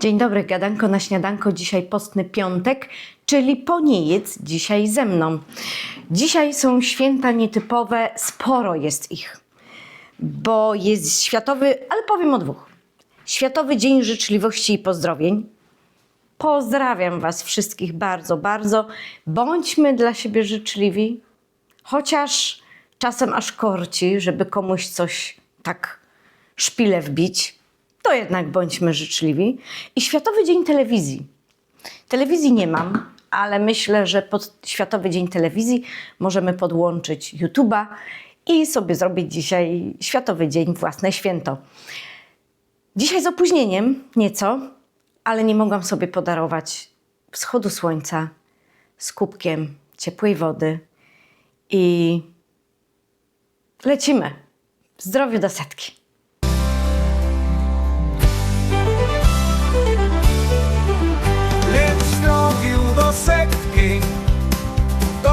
Dzień dobry, gadanko na śniadanko. Dzisiaj postny piątek, czyli poniejec dzisiaj ze mną. Dzisiaj są święta nietypowe, sporo jest ich, bo jest światowy, ale powiem o dwóch. Światowy Dzień Życzliwości i Pozdrowień. Pozdrawiam Was wszystkich bardzo, bardzo. Bądźmy dla siebie życzliwi, chociaż czasem aż korci, żeby komuś coś tak szpilę wbić, to jednak bądźmy życzliwi. I Światowy Dzień Telewizji. Telewizji nie mam, ale myślę, że pod Światowy Dzień Telewizji możemy podłączyć YouTube'a i sobie zrobić dzisiaj Światowy Dzień własne święto. Dzisiaj z opóźnieniem nieco, ale nie mogłam sobie podarować wschodu słońca z kubkiem ciepłej wody i lecimy. Zdrowiu do setki.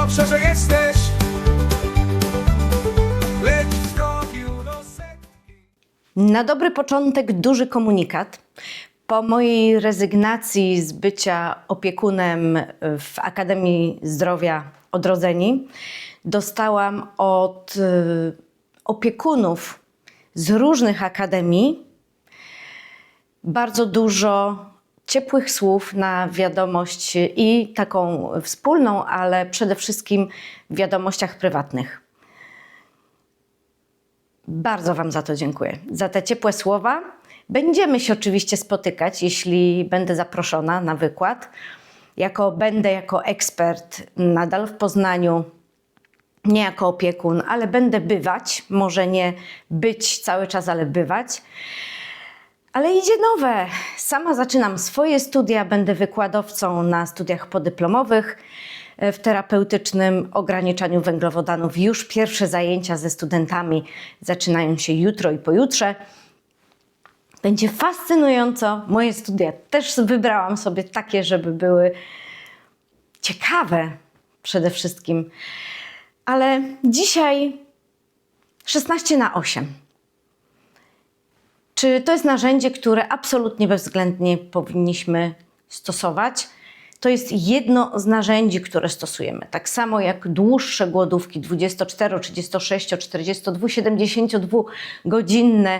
Dobrze, że jesteś Na dobry początek duży komunikat. Po mojej rezygnacji z bycia opiekunem w Akademii Zdrowia Odrodzeni, dostałam od y, opiekunów z różnych akademii bardzo dużo ciepłych słów na wiadomość i taką wspólną, ale przede wszystkim w wiadomościach prywatnych. Bardzo Wam za to dziękuję. Za te ciepłe słowa. Będziemy się oczywiście spotykać, jeśli będę zaproszona na wykład. Jako, będę jako ekspert nadal w Poznaniu, nie jako opiekun, ale będę bywać. Może nie być cały czas, ale bywać. Ale idzie nowe. Sama zaczynam swoje studia, będę wykładowcą na studiach podyplomowych e, w terapeutycznym ograniczaniu węglowodanów. Już pierwsze zajęcia ze studentami zaczynają się jutro i pojutrze. Będzie fascynująco. Moje studia też wybrałam sobie takie, żeby były ciekawe przede wszystkim. Ale dzisiaj 16 na 8. Czy to jest narzędzie, które absolutnie bezwzględnie powinniśmy stosować? To jest jedno z narzędzi, które stosujemy. Tak samo jak dłuższe głodówki 24, 36, 42, 72 godzinne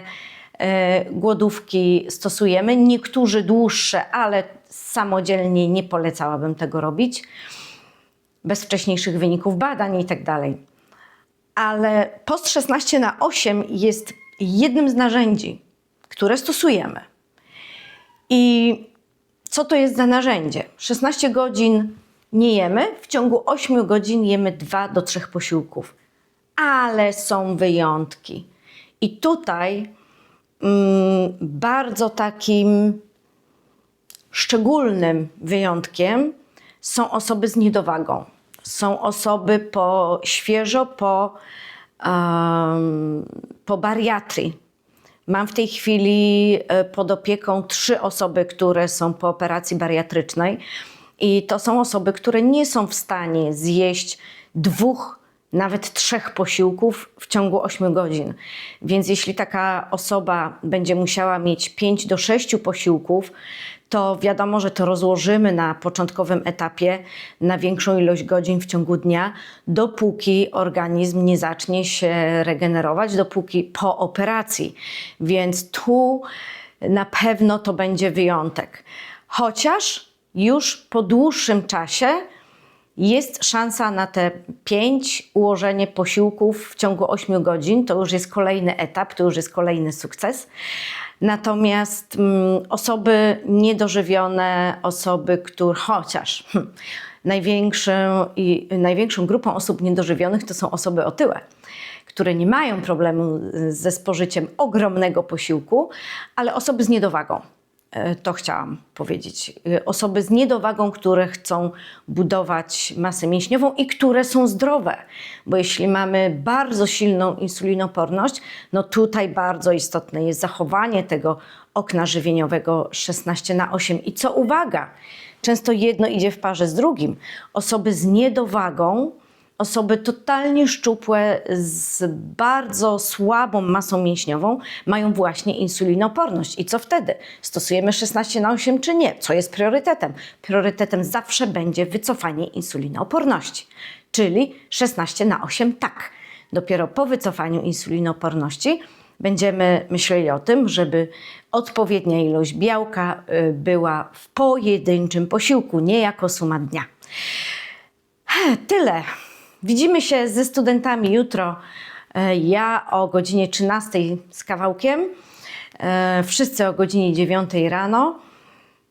e, głodówki stosujemy. Niektórzy dłuższe, ale samodzielnie nie polecałabym tego robić bez wcześniejszych wyników badań i tak dalej. Ale post 16 na 8 jest jednym z narzędzi, które stosujemy. I co to jest za narzędzie? 16 godzin nie jemy, w ciągu 8 godzin jemy 2 do 3 posiłków. Ale są wyjątki. I tutaj mm, bardzo takim szczególnym wyjątkiem są osoby z niedowagą. Są osoby po, świeżo po, um, po bariatrii. Mam w tej chwili e, pod opieką trzy osoby, które są po operacji bariatrycznej. I to są osoby, które nie są w stanie zjeść dwóch, nawet trzech posiłków w ciągu 8 godzin. Więc jeśli taka osoba będzie musiała mieć 5 do 6 posiłków, to wiadomo, że to rozłożymy na początkowym etapie na większą ilość godzin w ciągu dnia, dopóki organizm nie zacznie się regenerować, dopóki po operacji. Więc tu na pewno to będzie wyjątek. Chociaż już po dłuższym czasie jest szansa na te pięć ułożenie posiłków w ciągu 8 godzin. To już jest kolejny etap, to już jest kolejny sukces. Natomiast mm, osoby niedożywione, osoby, które chociaż hm, największą, i, największą grupą osób niedożywionych to są osoby otyłe, które nie mają problemu ze spożyciem ogromnego posiłku, ale osoby z niedowagą. E, To chciałam powiedzieć. E, Osoby z niedowagą, które chcą budować masę mięśniową i które są zdrowe. Bo jeśli mamy bardzo silną insulinoporność, no tutaj bardzo istotne jest zachowanie tego okna żywieniowego 16 na 8. I co uwaga, często jedno idzie w parze z drugim. Osoby z niedowagą Osoby totalnie szczupłe z bardzo słabą masą mięśniową mają właśnie insulinoporność. I co wtedy? Stosujemy 16 na 8 czy nie? Co jest priorytetem? Priorytetem zawsze będzie wycofanie insulinooporności, czyli 16 na 8 tak. Dopiero po wycofaniu insulinooporności będziemy myśleli o tym, żeby odpowiednia ilość białka y, była w pojedynczym posiłku, nie jako suma dnia. Tyle. Widzimy się ze studentami jutro. E, Ja o godzinie 13 z kawałkiem, e, wszyscy o godzinie 9 rano.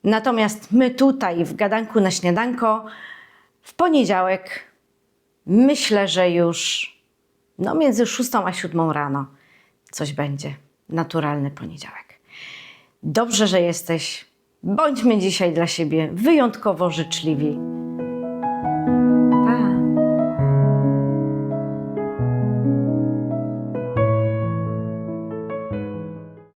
Natomiast my tutaj w Gadanku na śniadanko w poniedziałek myślę, że już no między 6 a 7 rano coś będzie. Naturalny poniedziałek. Dobrze, że jesteś. Bądźmy dzisiaj dla siebie wyjątkowo życzliwi